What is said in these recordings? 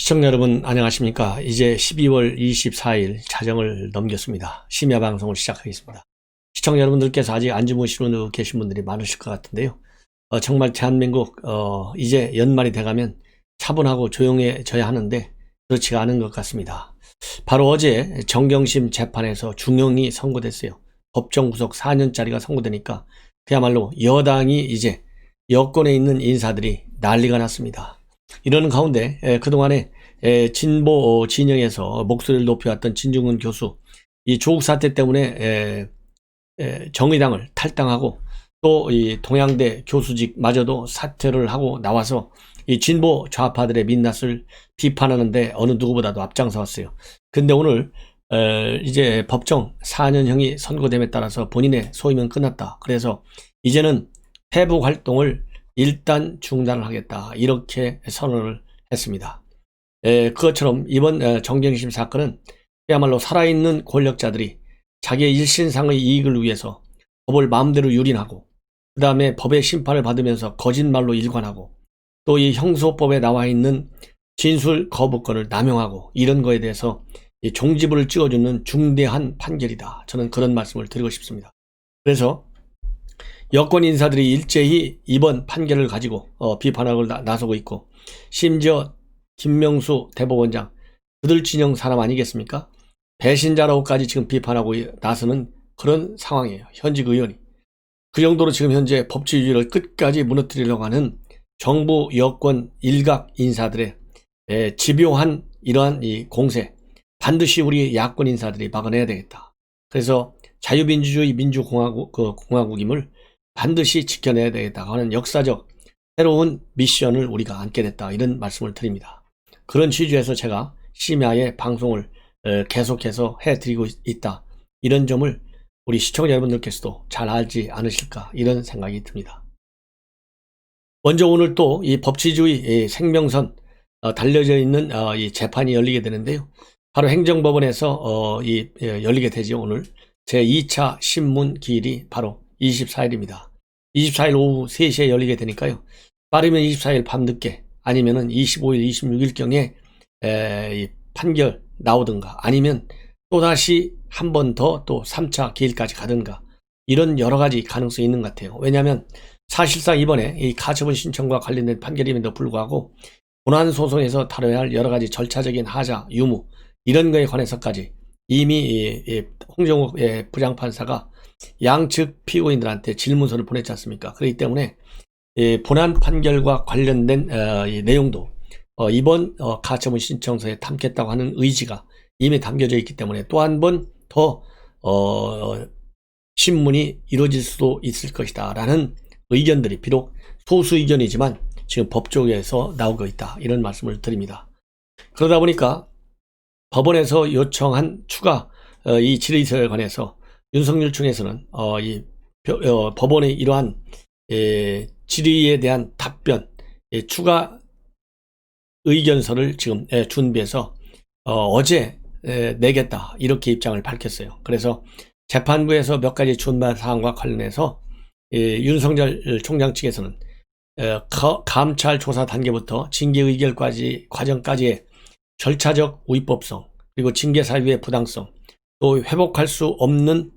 시청자 여러분 안녕하십니까? 이제 12월 24일 자정을 넘겼습니다. 심야 방송을 시작하겠습니다. 시청자 여러분들께서 아직 안 주무시고 계신 분들이 많으실 것 같은데요. 어, 정말 대한민국 어, 이제 연말이 돼가면 차분하고 조용해져야 하는데 그렇지가 않은 것 같습니다. 바로 어제 정경심 재판에서 중형이 선고됐어요. 법정 구속 4년짜리가 선고되니까 그야말로 여당이 이제 여권에 있는 인사들이 난리가 났습니다. 이러는 가운데 에, 그동안에 에, 진보 어, 진영에서 목소리를 높여왔던 진중근 교수 이 조국 사태 때문에 에, 에, 정의당을 탈당하고 또 이 동양대 교수직마저도 사퇴를 하고 나와서 이 진보 좌파들의 민낯을 비판하는데 어느 누구보다도 앞장서 왔어요. 근데 오늘 에, 이제 법정 4년형이 선고됨에 따라서 본인의 소임은 끝났다. 그래서 이제는 회복 활동을 일단 중단을 하겠다. 이렇게 선언을 했습니다. 에, 그것처럼 이번 에, 정경심 사건은 그야말로 살아있는 권력자들이 자기의 일신상의 이익을 위해서 법을 마음대로 유린하고 그 다음에 법의 심판을 받으면서 거짓말로 일관하고 또 이 형소법에 나와 있는 진술 거부권을 남용하고 이런 거에 대해서 이 종지부를 찍어주는 중대한 판결이다. 저는 그런 말씀을 드리고 싶습니다. 그래서 여권 인사들이 일제히 이번 판결을 가지고 어, 비판하고 나, 나서고 있고 심지어 김명수 대법원장 그들 진영 사람 아니겠습니까? 배신자라고까지 지금 비판하고 나서는 그런 상황이에요. 현직 의원이. 그 정도로 지금 현재 법치주의를 끝까지 무너뜨리려고 하는 정부 여권 일각 인사들의 에, 집요한 이러한 이 공세 반드시 우리 야권 인사들이 막아내야 되겠다. 그래서 자유민주주의 민주공화국 그 공화국임을 반드시 지켜내야 되겠다 하는 역사적 새로운 미션을 우리가 안게 됐다 이런 말씀을 드립니다. 그런 취지에서 제가 심야에 방송을 어, 계속해서 해드리고 있다 이런 점을 우리 시청자 여러분들께서도 잘 알지 않으실까 이런 생각이 듭니다. 먼저 오늘 또 이 법치주의 생명선 어, 달려져 있는 어, 이 재판이 열리게 되는데요. 바로 행정법원에서 이 열리게 되죠 오늘 제 2차 신문 기일이 바로 24일입니다. 24일 오후 3시에 열리게 되니까요. 빠르면 24일 밤늦게 아니면은 25일, 26일경에 판결 나오든가 아니면 또다시 한 번 더 또 3차 기일까지 가든가 이런 여러 가지 가능성이 있는 것 같아요. 왜냐하면 사실상 이번에 이 가처분 신청과 관련된 판결임에도 불구하고 본안 소송에서 다뤄야 할 여러 가지 절차적인 하자, 유무 이런 거에 관해서까지 이미 홍정욱 부장판사가 양측 피고인들한테 질문서를 보냈지 않습니까? 그렇기 때문에 본안 판결과 관련된 어, 내용도 어, 이번 어, 가처분 신청서에 담겠다고 하는 의지가 이미 담겨져 있기 때문에 또 한 번더 신문이 이루어질 수도 있을 것이다 라는 의견들이 비록 소수 의견이지만 지금 법조계에서 나오고 있다 이런 말씀을 드립니다. 그러다 보니까 법원에서 요청한 추가 이 질의서에 관해서 윤석열 측에서는 어, 이 어, 법원의 이러한 에, 질의에 대한 답변, 에, 추가 의견서를 지금 에, 준비해서 어, 제 내겠다 이렇게 입장을 밝혔어요. 그래서 재판부에서 몇 가지 준비한 사항과 관련해서 윤석열 총장 측에서는 감찰 조사 단계부터 징계 의결까지 과정까지의 절차적 우위법성 그리고 징계 사유의 부당성 또 회복할 수 없는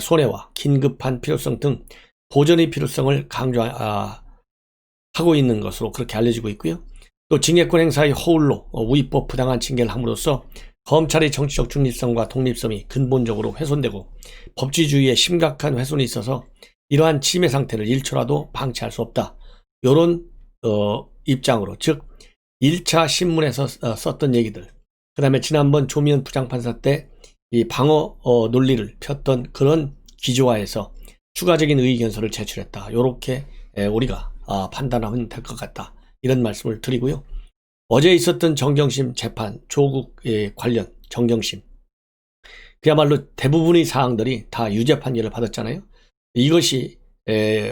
손해와 긴급한 필요성 등 보전의 필요성을 강조하고 아, 있는 것으로 그렇게 알려지고 있고요. 또 징계권 행사의 허울로 우위법 부당한 징계를 함으로써 검찰의 정치적 중립성과 독립성이 근본적으로 훼손되고 법치주의에 심각한 훼손이 있어서 이러한 침해 상태를 1초라도 방치할 수 없다. 이런 어, 입장으로 즉 1차 신문에서 어, 썼던 얘기들 그 다음에 지난번 조미연 부장판사 때 이 방어 어, 논리를 폈던 그런 기조화에서 추가적인 의견서를 제출했다. 이렇게 우리가 아, 판단하면 될 것 같다. 이런 말씀을 드리고요. 어제 있었던 정경심 재판, 조국 관련 정경심. 그야말로 대부분의 사항들이 다 유죄 판결을 받았잖아요. 이것이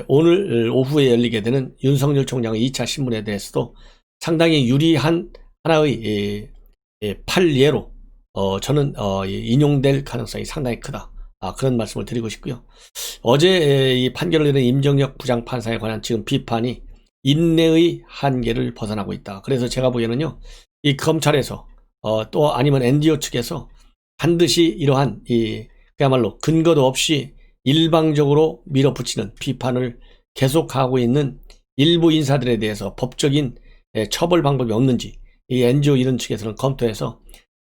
오늘 오후에 열리게 되는 윤석열 총장의 2차 신문에 대해서도 상당히 유리한 하나의 판례로 어, 저는 어, 인용될 가능성이 상당히 크다. 아, 그런 말씀을 드리고 싶고요. 어제 이 판결을 내린 임정혁 부장판사에 관한 지금 비판이 인내의 한계를 벗어나고 있다. 그래서 제가 보기에는요, 이 검찰에서 어, 또 아니면 엔디오 측에서 반드시 이러한 이 그야말로 근거도 없이 일방적으로 밀어붙이는 비판을 계속하고 있는 일부 인사들에 대해서 법적인 예, 처벌 방법이 없는지 이 NGO 이런 측에서는 검토해서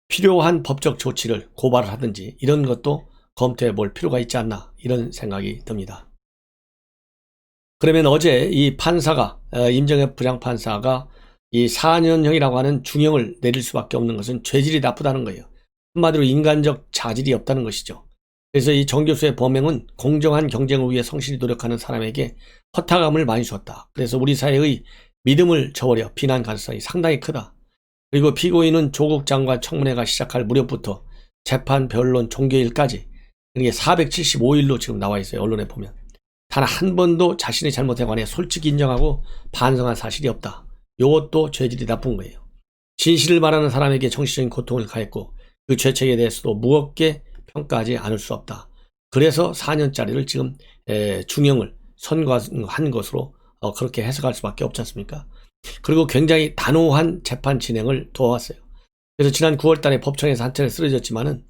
필요한 법적 조치를 고발을 하든지 이런 것도 검토해 볼 필요가 있지 않나 이런 생각이 듭니다. 그러면 어제 이 판사가 어, 임정엽 부장판사가 이 4년형이라고 하는 중형을 내릴 수밖에 없는 것은 죄질이 나쁘다는 거예요. 한마디로 인간적 자질이 없다는 것이죠. 그래서 이 정 교수의 범행은 공정한 경쟁을 위해 성실히 노력하는 사람에게 허탈감을 많이 줬다. 그래서 우리 사회의 믿음을 저버려 비난 가능성이 상당히 크다. 그리고 피고인은 조국 장관 청문회가 시작할 무렵부터 재판, 변론, 종교일까지 이게 475일로 지금 나와 있어요. 언론에 보면. 단 한 번도 자신의 잘못에 관해 솔직히 인정하고 반성한 사실이 없다. 이것도 죄질이 나쁜 거예요. 진실을 말하는 사람에게 정신적인 고통을 가했고 그 죄책에 대해서도 무겁게 평가하지 않을 수 없다. 그래서 4년짜리를 지금 중형을 선고한 것으로 어, 그렇게 해석할 수밖에 없지 않습니까? 그리고 굉장히 단호한 재판 진행을 도와왔어요. 그래서 지난 9월 달에 법정에서 한 차례 쓰러졌지만은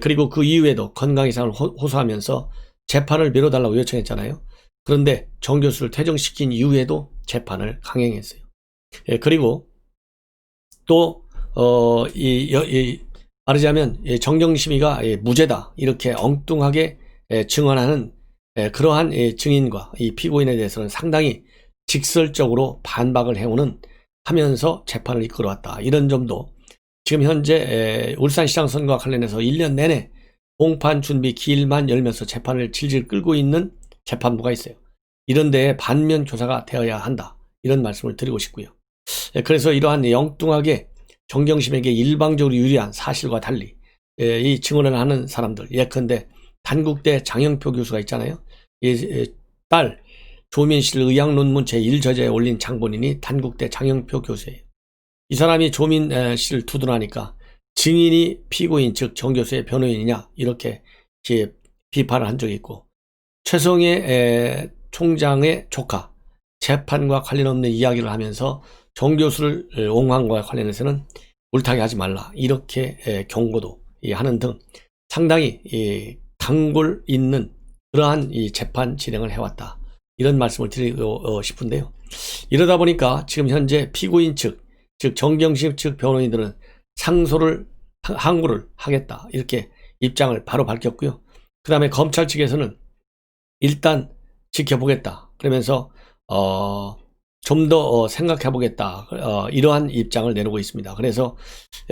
그리고 그 이후에도 건강 이상을 호소하면서 재판을 미뤄달라고 요청했잖아요. 그런데 정 교수를 퇴정시킨 이후에도 재판을 강행했어요. 그리고 또, 어, 이, 이 말하자면 정경심이가 무죄다. 이렇게 엉뚱하게 증언하는 그러한 증인과 이 피고인에 대해서는 상당히 직설적으로 반박을 해오는 하면서 재판을 이끌어왔다. 이런 점도 지금 현재 울산시장 선거와 관련해서 1년 내내 공판 준비 기일만 열면서 재판을 질질 끌고 있는 재판부가 있어요. 이런 데에 반면 교사가 되어야 한다. 이런 말씀을 드리고 싶고요. 그래서 이러한 영뚱하게 정경심에게 일방적으로 유리한 사실과 달리 이 증언을 하는 사람들 예컨대 단국대 장영표 교수가 있잖아요. 딸 조민 씨를 의학 논문 제1저자에 올린 장본인이 단국대 장영표 교수예요. 이 사람이 조민 씨를 두둔하니까 증인이 피고인 즉 정 교수의 변호인이냐 이렇게 비판을 한 적이 있고 최성의 총장의 조카 재판과 관련 없는 이야기를 하면서 정 교수를 옹호한 것과 관련해서는 물타기 하지 말라 이렇게 경고도 하는 등 상당히 강골 있는 그러한 이 재판 진행을 해왔다. 이런 말씀을 드리고 어, 싶은데요. 이러다 보니까 지금 현재 피고인 측, 즉 정경심 측 변호인들은 상소를 항고를 하겠다 이렇게 입장을 바로 밝혔고요. 그 다음에 검찰 측에서는 일단 지켜보겠다 그러면서 어, 좀더 어, 생각해 보겠다 어, 이러한 입장을 내놓고 있습니다. 그래서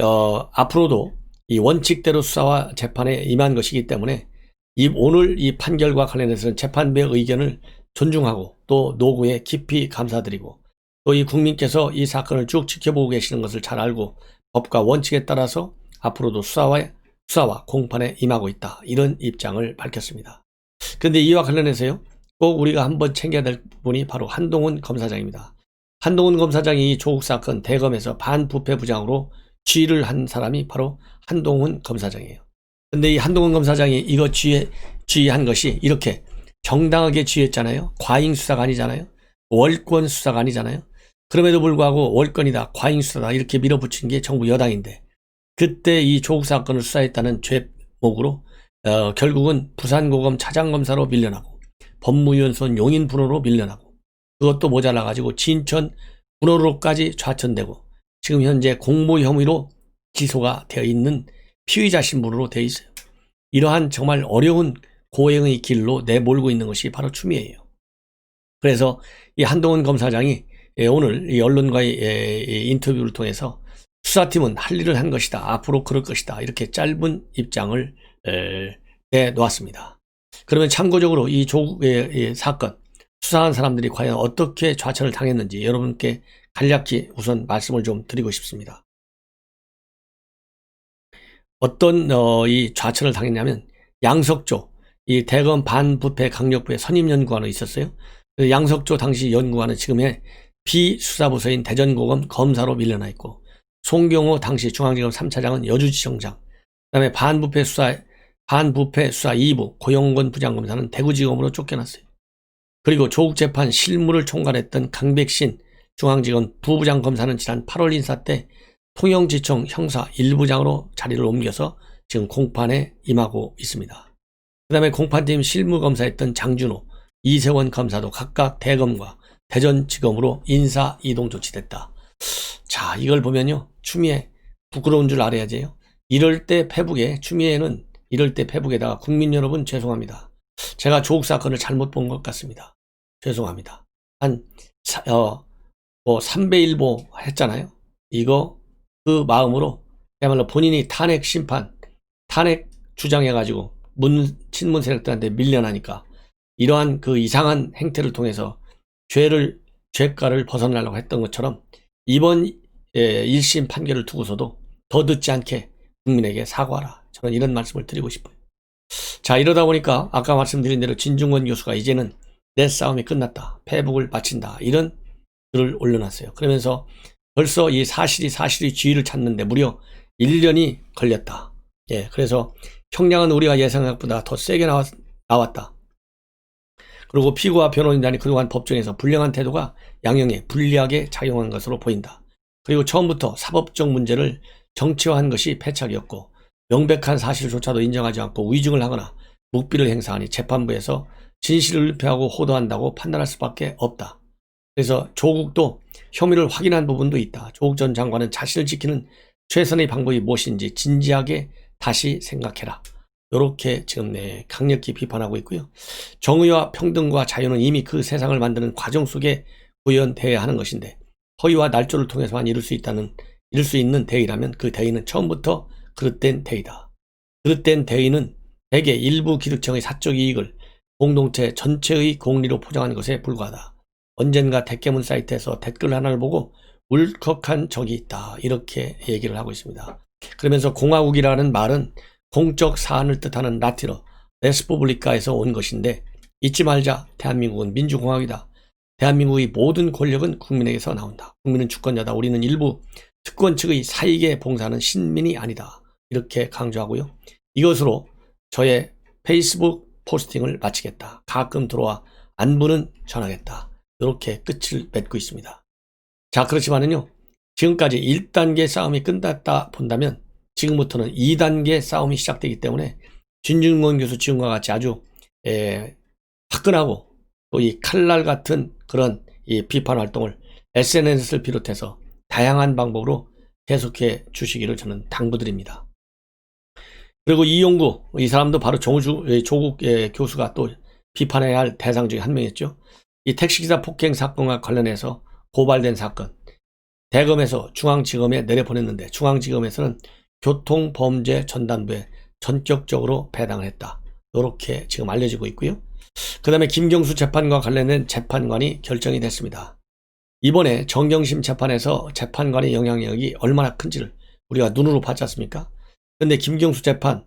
어, 앞으로도 이 원칙대로 수사와 재판에 임한 것이기 때문에 이 오늘 이 판결과 관련해서는 재판부의 의견을 존중하고 또 노고에 깊이 감사드리고 또이 국민께서 이 사건을 쭉 지켜보고 계시는 것을 잘 알고 법과 원칙에 따라서 앞으로도 수사와 수사와 공판에 임하고 있다 이런 입장을 밝혔습니다. 그런데 이와 관련해서요 꼭 우리가 한번 챙겨야 될 부분이 바로 한동훈 검사장입니다. 한동훈 검사장이 조국 사건 대검에서 반부패 부장으로 지휘를 한 사람이 바로 한동훈 검사장이에요. 근데 이 한동훈 검사장이 이거 지휘, 지휘한 것이 이렇게 정당하게 지휘했잖아요. 과잉 수사가 아니잖아요. 월권 수사가 아니잖아요. 그럼에도 불구하고 월권이다, 과잉 수사다 이렇게 밀어붙인 게 정부 여당인데 그때 이 조국 사건을 수사했다는 죄목으로 어, 결국은 부산고검 차장검사로 밀려나고 법무연수원 용인 분호로 밀려나고 그것도 모자라 가지고 진천 분호로까지 좌천되고 지금 현재 공모 혐의로 기소가 되어 있는 피의자 신분으로 되어 있어요. 이러한 정말 어려운 고행의 길로 내몰고 있는 것이 바로 추미예요. 그래서 이 한동훈 검사장이 예, 오늘 이 언론과의 예, 인터뷰를 통해서 수사팀은 할 일을 한 것이다. 앞으로 그럴 것이다. 이렇게 짧은 입장을 내놓았습니다. 그러면 참고적으로 이 조국의 사건 수사한 사람들이 과연 어떻게 좌천을 당했는지 여러분께 간략히 우선 말씀을 좀 드리고 싶습니다. 어떤 어, 이 좌천을 당했냐면 양석조 이 대검 반부패 강력부의 선임 연구관으로 있었어요. 그 양석조 당시 연구관은 지금의 비수사부서인 대전고검 검사로 밀려나 있고 송경호 당시 중앙지검 3차장은 여주지청장 그다음에 반부패 수사 반부패 수사 2부 고영건 부장검사는 대구지검으로 쫓겨났어요. 그리고 조국 재판 실무를 총괄했던 강백신 중앙지검 부부장 검사는 지난 8월 인사 때 통영지청 형사 1부장으로 자리를 옮겨서 지금 공판에 임하고 있습니다. 그 다음에 공판팀 실무검사했던 장준호, 이세원 검사도 각각 대검과 대전지검으로 인사 이동 조치됐다. 자, 이걸 보면요. 추미애 부끄러운 줄 알아야지요. 이럴 때 페북에 추미애는 이럴 때 페북에다가 국민 여러분 죄송합니다. 제가 조국 사건을 잘못 본 것 같습니다. 죄송합니다. 한 사- 어, 뭐 3배 1보 했잖아요. 이거 그 마음으로 그야말로 본인이 탄핵 심판, 탄핵 주장해가지고 문 친문 세력들한테 밀려나니까 이러한 그 이상한 행태를 통해서 죄를 죄가를 벗어나려고 했던 것처럼 이번 예, 1심 판결을 두고서도 더 듣지 않게 국민에게 사과하라. 저는 이런 말씀을 드리고 싶어요. 자 이러다 보니까 아까 말씀드린 대로 진중권 교수가 이제는 내 싸움이 끝났다. 패북을 마친다. 이런 글을 올려놨어요. 그러면서 벌써 이 사실이 사실이 지위를 찾는데 무려 1년이 걸렸다. 예, 그래서 형량은 우리가 예상한 것보다 더 세게 나왔, 나왔다. 그리고 피고와 변호인단이 그동안 법정에서 불량한 태도가 양형에 불리하게 작용한 것으로 보인다. 그리고 처음부터 사법적 문제를 정치화한 것이 패착이었고 명백한 사실조차도 인정하지 않고 위증을 하거나 묵비를 행사하니 재판부에서 진실을 은폐하고 호도한다고 판단할 수밖에 없다. 그래서 조국도 혐의를 확인한 부분도 있다. 조국 전 장관은 자신을 지키는 최선의 방법이 무엇인지 진지하게 다시 생각해라. 이렇게 지금 네, 강력히 비판하고 있고요. 정의와 평등과 자유는 이미 그 세상을 만드는 과정 속에 구현돼야 하는 것인데 허위와 날조를 통해서만 이룰 수 있다는 이룰 수 있는 대의라면 그 대의는 처음부터 그릇된 대의다. 그릇된 대의는 대개 일부 기득층의 사적 이익을 공동체 전체의 공리로 포장하는 것에 불과하다. 언젠가 대깨문 사이트에서 댓글 하나를 보고 울컥한 적이 있다. 이렇게 얘기를 하고 있습니다. 그러면서 공화국이라는 말은 공적 사안을 뜻하는 라틴어 레스포블리카에서 온 것인데 잊지 말자 대한민국은 민주공화국이다. 대한민국의 모든 권력은 국민에게서 나온다. 국민은 주권자다. 우리는 일부 특권 측의 사익에 봉사하는 신민이 아니다. 이렇게 강조하고요. 이것으로 저의 페이스북 포스팅을 마치겠다. 가끔 들어와 안부는 전하겠다. 이렇게 끝을 맺고 있습니다. 자, 그렇지만은요. 지금까지 1단계 싸움이 끝났다 본다면 지금부터는 2단계 싸움이 시작되기 때문에 진중권 교수 지금과 같이 아주 에, 화끈하고 또 이 칼날 같은 그런 이 비판 활동을 SNS를 비롯해서 다양한 방법으로 계속해 주시기를 저는 당부드립니다. 그리고 이용구 이 사람도 바로 조주, 예, 조국 예, 교수가 또 비판해야 할 대상 중에 한 명이었죠. 이 택시기사 폭행 사건과 관련해서 고발된 사건 대검에서 중앙지검에 내려보냈는데 중앙지검에서는 교통범죄 전담부에 전격적으로 배당을 했다. 이렇게 지금 알려지고 있고요. 그 다음에 김경수 재판과 관련된 재판관이 결정이 됐습니다. 이번에 정경심 재판에서 재판관의 영향력이 얼마나 큰지를 우리가 눈으로 봤지 않습니까? 근데 김경수 재판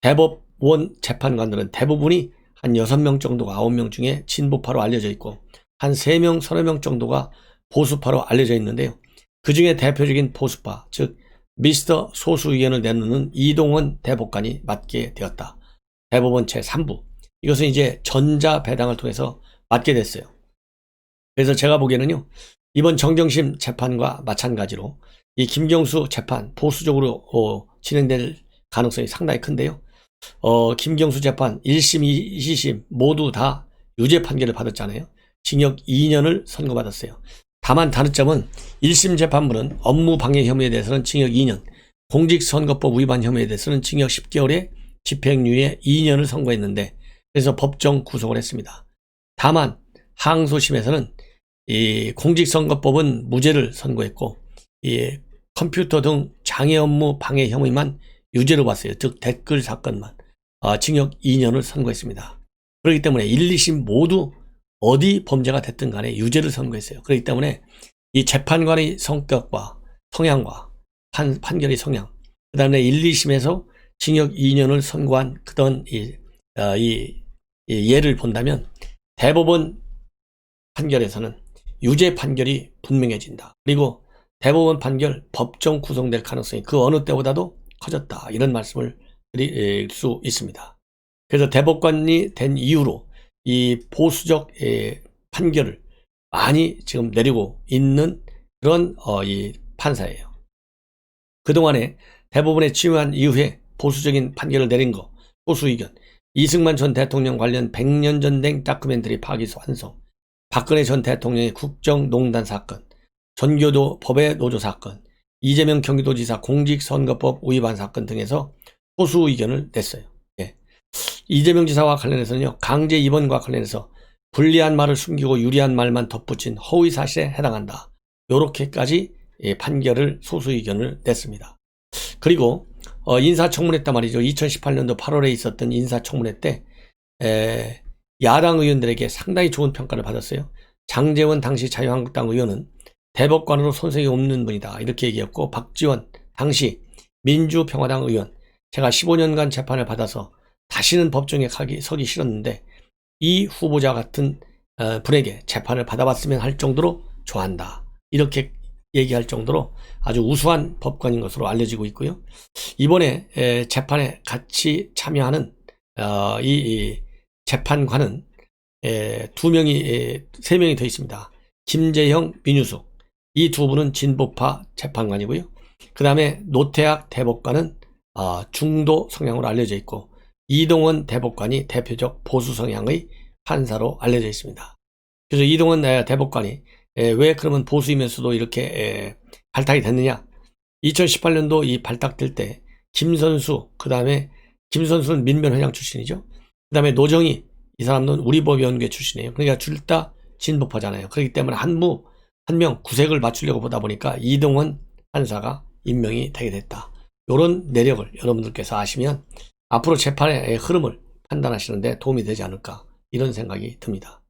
대법원 재판관들은 대부분이 한 6명 정도가 9명 중에 진보파로 알려져 있고 한 3명, 서너 명 정도가 보수파로 알려져 있는데요. 그 중에 대표적인 보수파, 즉 미스터 소수 의견을 내놓는 이동원 대법관이 맡게 되었다. 대법원 제3부. 이것은 이제 전자 배당을 통해서 맡게 됐어요. 그래서 제가 보기에는요. 이번 정경심 재판과 마찬가지로 이 김경수 재판 보수적으로 어, 진행될 가능성이 상당히 큰데요. 어, 김경수 재판 1심, 2심 모두 다 유죄 판결을 받았잖아요. 징역 2년을 선고받았어요. 다만 다른 점은 1심 재판부는 업무 방해 혐의에 대해서는 징역 2년, 공직선거법 위반 혐의에 대해서는 징역 10개월에 집행유예 2년을 선고했는데 그래서 법정 구속을 했습니다. 다만 항소심에서는 이 공직선거법은 무죄를 선고했고 이 컴퓨터 등 장애 업무 방해 혐의만 유죄로 봤어요. 즉 댓글 사건만 어, 징역 2년을 선고했습니다. 그렇기 때문에 1, 2심 모두 어디 범죄가 됐든 간에 유죄를 선고했어요. 그렇기 때문에 이 재판관의 성격과 성향과 판, 판결의 성향, 그 다음에 1, 2심에서 징역 2년을 선고한 그던 이, 어, 이, 이 예를 본다면 대법원 판결에서는 유죄 판결이 분명해진다. 그리고 대법원 판결 법정 구성될 가능성이 그 어느 때보다도 커졌다. 이런 말씀을 드릴 수 있습니다. 그래서 대법관이 된 이후로 이 보수적 예, 판결을 많이 지금 내리고 있는 그런 어, 이 판사예요. 그동안에 대부분의 치유한 이후에 보수적인 판결을 내린 거, 소수 의견, 이승만 전 대통령 관련 100년 전된 다큐멘터리 파기소 환송, 박근혜 전 대통령의 국정농단 사건, 전교도 법의 노조 사건, 이재명 경기도지사 공직선거법 위반 사건 등에서 소수 의견을 냈어요. 예. 이재명 지사와 관련해서는요, 강제 입원과 관련해서 불리한 말을 숨기고 유리한 말만 덧붙인 허위 사실에 해당한다. 요렇게까지 예, 판결을 소수 의견을 냈습니다. 그리고 어, 인사청문회 때 말이죠. 2018년도 8월에 있었던 인사청문회 때 에, 야당 의원들에게 상당히 좋은 평가를 받았어요. 장재원 당시 자유한국당 의원은 대법관으로 손색이 없는 분이다. 이렇게 얘기했고 박지원 당시 민주평화당 의원 제가 15년간 재판을 받아서 다시는 법정에 가기, 서기 싫었는데 이 후보자 같은 어, 분에게 재판을 받아봤으면 할 정도로 좋아한다. 이렇게 얘기할 정도로 아주 우수한 법관인 것으로 알려지고 있고요. 이번에 에, 재판에 같이 참여하는 어, 이, 이 재판관은 에, 두 명이 에, 세 명이 더 있습니다. 김재형, 민유숙 이 두 분은 진보파 재판관이고요. 그 다음에 노태학 대법관은 어, 중도 성향으로 알려져 있고 이동원 대법관이 대표적 보수 성향의 판사로 알려져 있습니다. 그래서 이동원 에, 대법관이 에, 왜 그러면 보수이면서도 이렇게 에, 발탁이 됐느냐? 2018년도 이 발탁될 때 김선수, 그 다음에 김선수는 민변회장 출신이죠. 그 다음에 노정희, 이 사람은 우리법연구회 출신이에요. 그러니까 둘 다 진보파잖아요. 그렇기 때문에 한무, 한 명 구색을 맞추려고 보다 보니까 이동원 판사가 임명이 되게 됐다. 이런 내력을 여러분들께서 아시면 앞으로 재판의 흐름을 판단하시는데 도움이 되지 않을까 이런 생각이 듭니다.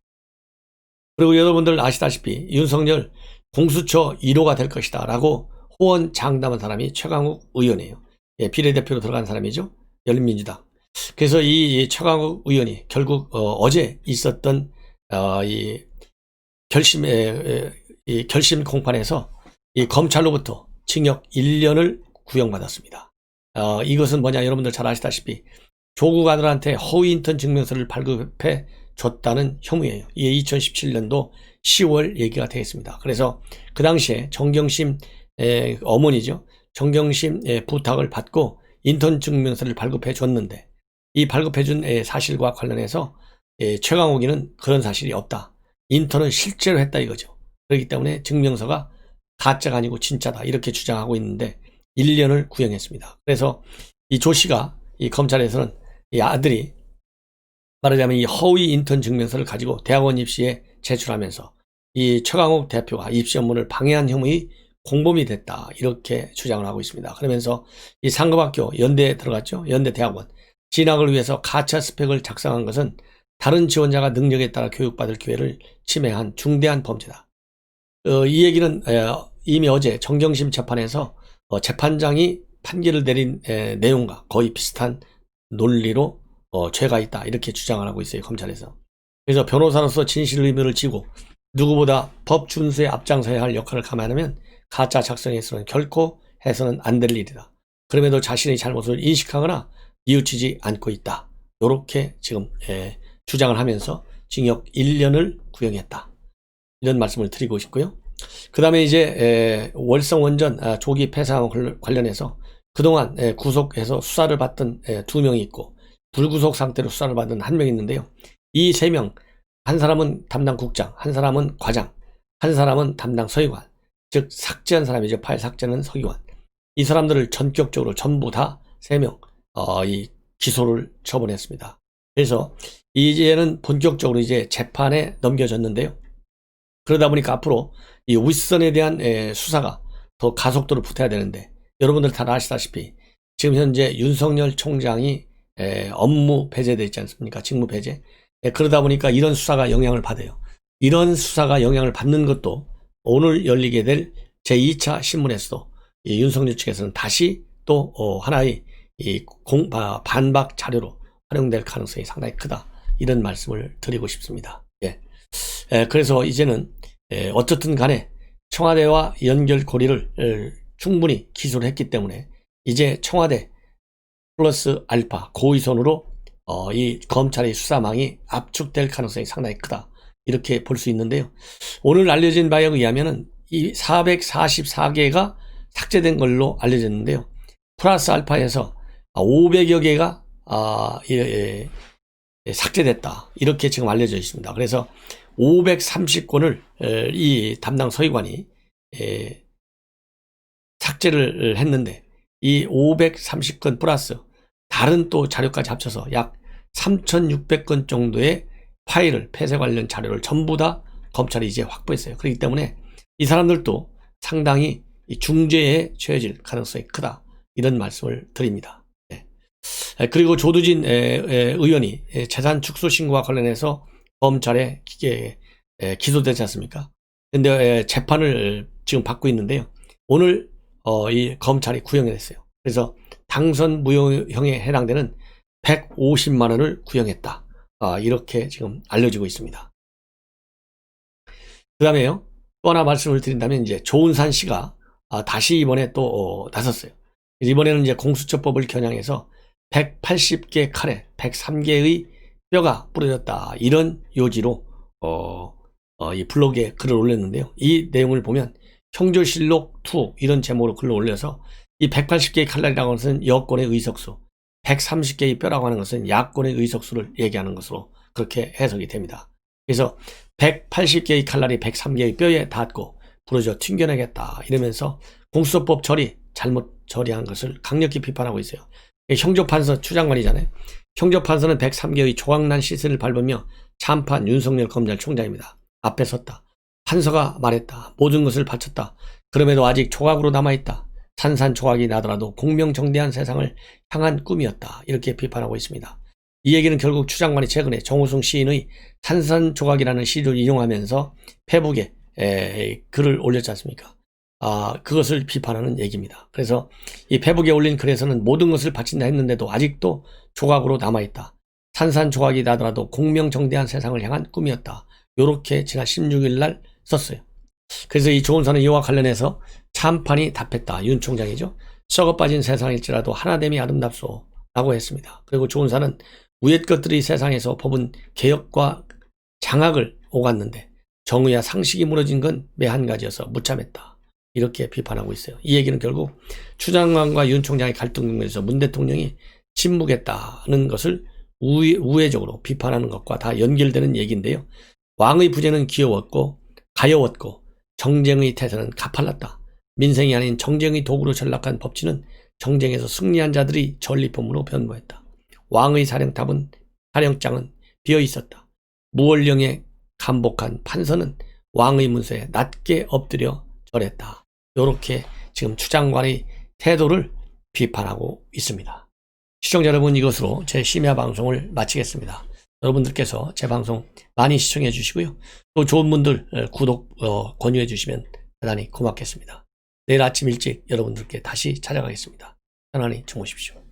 그리고 여러분들 아시다시피 윤석열 공수처 1호가 될 것이다 라고 호언 장담한 사람이 최강욱 의원이에요. 예, 비례대표로 들어간 사람이죠. 열린민주당. 그래서 이 최강욱 의원이 결국 어, 제 있었던 어, 이 결심의 이 결심 공판에서 이 검찰로부터 징역 1년을 구형받았습니다. 어, 이것은 뭐냐 여러분들 잘 아시다시피 조국 아들한테 허위 인턴 증명서를 발급해 줬다는 혐의예요. 이게 2017년도 10월 얘기가 되겠습니다. 그래서 그 당시에 정경심 의 어머니죠. 정경심의 부탁을 받고 인턴 증명서를 발급해 줬는데 이 발급해 준 사실과 관련해서 최강욱이는 그런 사실이 없다. 인턴은 실제로 했다 이거죠. 그렇기 때문에 증명서가 가짜가 아니고 진짜다 이렇게 주장하고 있는데 1년을 구형했습니다. 그래서 이 조 씨가 이 검찰에서는 이 아들이 말하자면 이 허위 인턴 증명서를 가지고 대학원 입시에 제출하면서 이 최강욱 대표가 입시 업무를 방해한 혐의 공범이 됐다 이렇게 주장을 하고 있습니다. 그러면서 이 상급학교 연대에 들어갔죠. 연대 대학원 진학을 위해서 가짜 스펙을 작성한 것은 다른 지원자가 능력에 따라 교육받을 기회를 침해한 중대한 범죄다. 어, 이 얘기는 에, 이미 어제 정경심 재판에서 어, 재판장이 판결을 내린 에, 내용과 거의 비슷한 논리로 어, 죄가 있다 이렇게 주장을 하고 있어요 검찰에서. 그래서 변호사로서 진실 의무를 지고 누구보다 법 준수에 앞장서야 할 역할을 감안하면 가짜 작성에서는 결코 해서는 안 될 일이다. 그럼에도 자신의 잘못을 인식하거나 뉘우치지 않고 있다. 이렇게 지금 예, 주장을 하면서 징역 1년을 구형했다. 이런 말씀을 드리고 싶고요. 그 다음에 이제 예, 월성 원전 아, 조기 폐사와 관련해서 그동안 예, 구속해서 수사를 받던 예, 두 명이 있고 불구속 상태로 수사를 받은 한 명이 있는데요. 이 세 명, 한 사람은 담당 국장, 한 사람은 과장, 한 사람은 담당 서기관, 즉 삭제한 사람이죠. 파일 삭제는 서기관. 이 사람들을 전격적으로 전부 다 세 명, 어, 이 기소를 처분했습니다. 그래서 이제는 본격적으로 이제 재판에 넘겨졌는데요. 그러다 보니까 앞으로 이 윗선에 대한 에, 수사가 더 가속도를 붙어야 되는데 여러분들 다 아시다시피 지금 현재 윤석열 총장이 에, 업무 배제돼 있지 않습니까? 직무 배제. 에, 그러다 보니까 이런 수사가 영향을 받아요. 이런 수사가 영향을 받는 것도 오늘 열리게 될 제2차 신문에서도 윤석열 측에서는 다시 또 어, 하나의 공, 아, 반박 자료로 활용될 가능성이 상당히 크다. 이런 말씀을 드리고 싶습니다. 그래서 이제는 에, 어떻든 간에 청와대와 연결 고리를 에, 충분히 기술을 했기 때문에 이제 청와대 플러스 알파 고위선으로 어, 이 검찰의 수사망이 압축될 가능성이 상당히 크다. 이렇게 볼 수 있는데요. 오늘 알려진 바에 의하면은 이 444개가 삭제된 걸로 알려졌는데요. 플러스 알파에서 500여 개가 아, 예, 예, 예, 삭제됐다. 이렇게 지금 알려져 있습니다. 그래서 530건을 이 담당 서기관이 예, 삭제를 했는데 이 530건 플러스 다른 또 자료까지 합쳐서 약 3,600건 정도의 파일을 폐쇄 관련 자료를 전부 다 검찰이 이제 확보했어요. 그렇기 때문에 이 사람들도 상당히 이 중죄에 처해질 가능성이 크다. 이런 말씀을 드립니다. 네. 에, 그리고 조두진 의원이 에, 재산 축소 신고와 관련해서 검찰에 기, 에, 에, 기소되지 않습니까? 근데 에, 재판을 지금 받고 있는데요. 오늘 어, 이 검찰이 구형을 했어요. 그래서 당선 무효형에 해당되는 150만 원을 구형했다. 아, 이렇게 지금 알려지고 있습니다. 그 다음에요. 또 하나 말씀을 드린다면 이제 조은산 씨가 아, 다시 이번에 또 어, 나섰어요. 이번에는 이제 공수처법을 겨냥해서 180개 칼에 103개의 뼈가 부러졌다. 이런 요지로 어, 어, 이 블로그에 글을 올렸는데요. 이 내용을 보면 형조실록 2 이런 제목으로 글을 올려서 이 180개의 칼날이라고 하는 것은 여권의 의석수, 130개의 뼈라고 하는 것은 야권의 의석수를 얘기하는 것으로 그렇게 해석이 됩니다. 그래서 180개의 칼날이 103개의 뼈에 닿고 부러져 튕겨내겠다 이러면서 공수처법 처리 잘못 처리한 것을 강력히 비판하고 있어요. 형조판서 추장관이잖아요. 형조판서는 103개의 조각난 시선을 밟으며 참판 윤석열 검찰총장입니다. 앞에 섰다. 판서가 말했다. 모든 것을 바쳤다. 그럼에도 아직 조각으로 남아있다. 산산조각이 나더라도 공명정대한 세상을 향한 꿈이었다. 이렇게 비판하고 있습니다. 이 얘기는 결국 추장관이 최근에 정우승 시인의 산산조각이라는 시를 인용하면서 페북에 에, 글을 올렸지 않습니까? 아, 그것을 비판하는 얘기입니다. 그래서 이 페북에 올린 글에서는 모든 것을 바친다 했는데도 아직도 조각으로 남아있다. 산산조각이 나더라도 공명정대한 세상을 향한 꿈이었다. 요렇게 지난 16일 날 썼어요. 그래서 이 조은사는 이와 관련해서 참판이 답했다. 윤 총장이죠. 썩어 빠진 세상일지라도 하나됨이 아름답소. 라고 했습니다. 그리고 조은사는 위의 것들이 세상에서 법은 개혁과 장악을 오갔는데 정의와 상식이 무너진 건 매 한 가지여서 무참했다. 이렇게 비판하고 있어요. 이 얘기는 결국 추 장관과 윤 총장의 갈등 국면에서 문 대통령이 침묵했다는 것을 우회, 우회적으로 비판하는 것과 다 연결되는 얘기인데요. 왕의 부재는 귀여웠고 가여웠고 정쟁의 태세는 가팔랐다. 민생이 아닌 정쟁의 도구로 전락한 법치는 정쟁에서 승리한 자들이 전리품으로 변모했다. 왕의 사령탑은 사령장은 비어 있었다. 무월령에 감복한 판서는 왕의 문서에 낮게 엎드려 절했다. 이렇게 지금 추장관의 태도를 비판하고 있습니다. 시청자 여러분 이것으로 제 심야 방송을 마치겠습니다. 여러분들께서 제 방송 많이 시청해 주시고요. 또 좋은 분들 구독 어, 권유해 주시면 대단히 고맙겠습니다. 내일 아침 일찍 여러분들께 다시 찾아가겠습니다. 편안히 주무십시오.